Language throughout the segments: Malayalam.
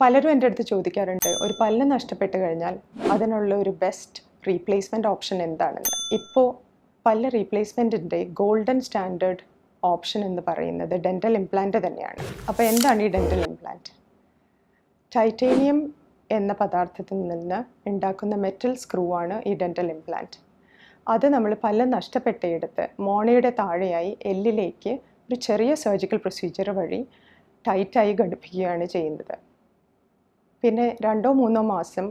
പലരും എന്റെ അടുത്ത് ചോദിക്കാറുണ്ട് ഒരു പല്ല് നഷ്ടപ്പെട്ട് കഴിഞ്ഞാൽ അതിനുള്ള ഒരു ബെസ്റ്റ് റീപ്ലേസ്മെന്റ് ഓപ്ഷൻ എന്താണെന്ന്? ഇപ്പോൾ പല്ല് റീപ്ലേസ്മെന്റിന്റെ ഗോൾഡൻ സ്റ്റാൻഡേർഡ് ഓപ്ഷൻ എന്ന് പറയുന്നത് ഡെന്റൽ ഇംപ്ലാന്റ് തന്നെയാണ്. അപ്പോൾ എന്താണ് ഈ ഡെന്റൽ ഇംപ്ലാന്റ് ടൈറ്റേനിയം എന്ന പദാർത്ഥത്തിൽ നിന്ന് ഉണ്ടാക്കുന്ന മെറ്റൽ സ്ക്രൂ ആണ് ഈ ഡെന്റൽ ഇംപ്ലാന്റ് അത് നമ്മൾ പല്ല് നഷ്ടപ്പെട്ടയിടത്ത് മോണയുടെ താഴെയായി എല്ലിലേക്ക് ഒരു ചെറിയ സർജിക്കൽ പ്രൊസീജിയർ വഴി ടൈറ്റായി ഘടിപ്പിക്കുകയാണ് ചെയ്യുന്നത്. പിന്നെ രണ്ടോ മൂന്നോ മാസം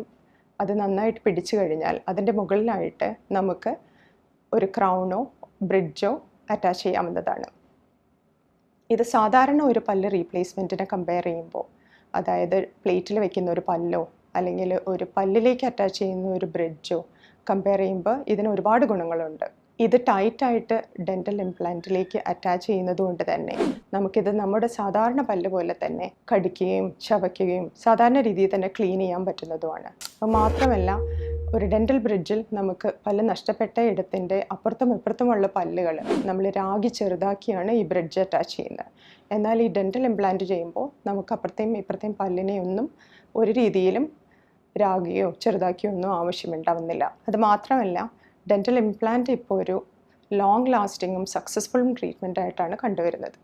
അത് നന്നായിട്ട് പിടിച്ചു കഴിഞ്ഞാൽ അതിന്റെ മുകളിലായിട്ട് നമുക്ക് ഒരു ക്രൗണോ ബ്രിഡ്ജോ അറ്റാച്ച് ചെയ്യാവുന്നതാണ്. ഇത് സാധാരണ ഒരു പല്ല് റീപ്ലേസ്മെന്റിനെ കമ്പയർ ചെയ്യുമ്പോൾ അതായത് പ്ലേറ്റിൽ വെക്കുന്ന ഒരു പല്ലോ അല്ലെങ്കിൽ ഒരു പല്ലിലേക്ക് അറ്റാച്ച് ചെയ്യുന്ന ഒരു ബ്രിഡ്ജോ കമ്പയർ ചെയ്യുമ്പോൾ ഇതിന് ഒരുപാട് ഗുണങ്ങളുണ്ട്. ഇത് ടൈറ്റായിട്ട് ഡെന്റൽ ഇംപ്ലാന്റിലേക്ക് അറ്റാച്ച് ചെയ്യുന്നത് കൊണ്ട് തന്നെ നമുക്കിത് നമ്മുടെ സാധാരണ പല്ല് പോലെ തന്നെ കടിക്കുകയും ചവയ്ക്കുകയും സാധാരണ രീതിയിൽ തന്നെ ക്ലീൻ ചെയ്യാൻ പറ്റുന്നതുമാണ്. അപ്പോൾ മാത്രമല്ല ഒരു ഡെന്റൽ ബ്രിഡ്ജിൽ നമുക്ക് പല്ല് നഷ്ടപ്പെട്ട ഇടത്തിന്റെ അപ്പുറത്തും ഇപ്പുറത്തുമുള്ള പല്ലുകൾ നമ്മൾ രാഗി ചെറുതാക്കിയാണ് ഈ ബ്രിഡ്ജ് അറ്റാച്ച് ചെയ്യുന്നത്. എന്നാൽ ഈ ഡെന്റൽ ഇംപ്ലാന്റ് ചെയ്യുമ്പോൾ നമുക്ക് അപ്പുറത്തെയും ഇപ്പുറത്തെയും പല്ലിനെയൊന്നും ഒരു രീതിയിലും രാഗിയോ ചെറുതാക്കിയോ ഒന്നും ആവശ്യമുണ്ടാവുന്നില്ല. അത് മാത്രമല്ല ഡെന്റൽ ഇംപ്ലാന്റ് ഇപ്പോൾ ഒരു ലോങ് ലാസ്റ്റിങ്ങും സക്സസ്ഫുള്ളും ട്രീറ്റ്മെന്റ് ആയിട്ടാണ് കണ്ടുവരുന്നത്.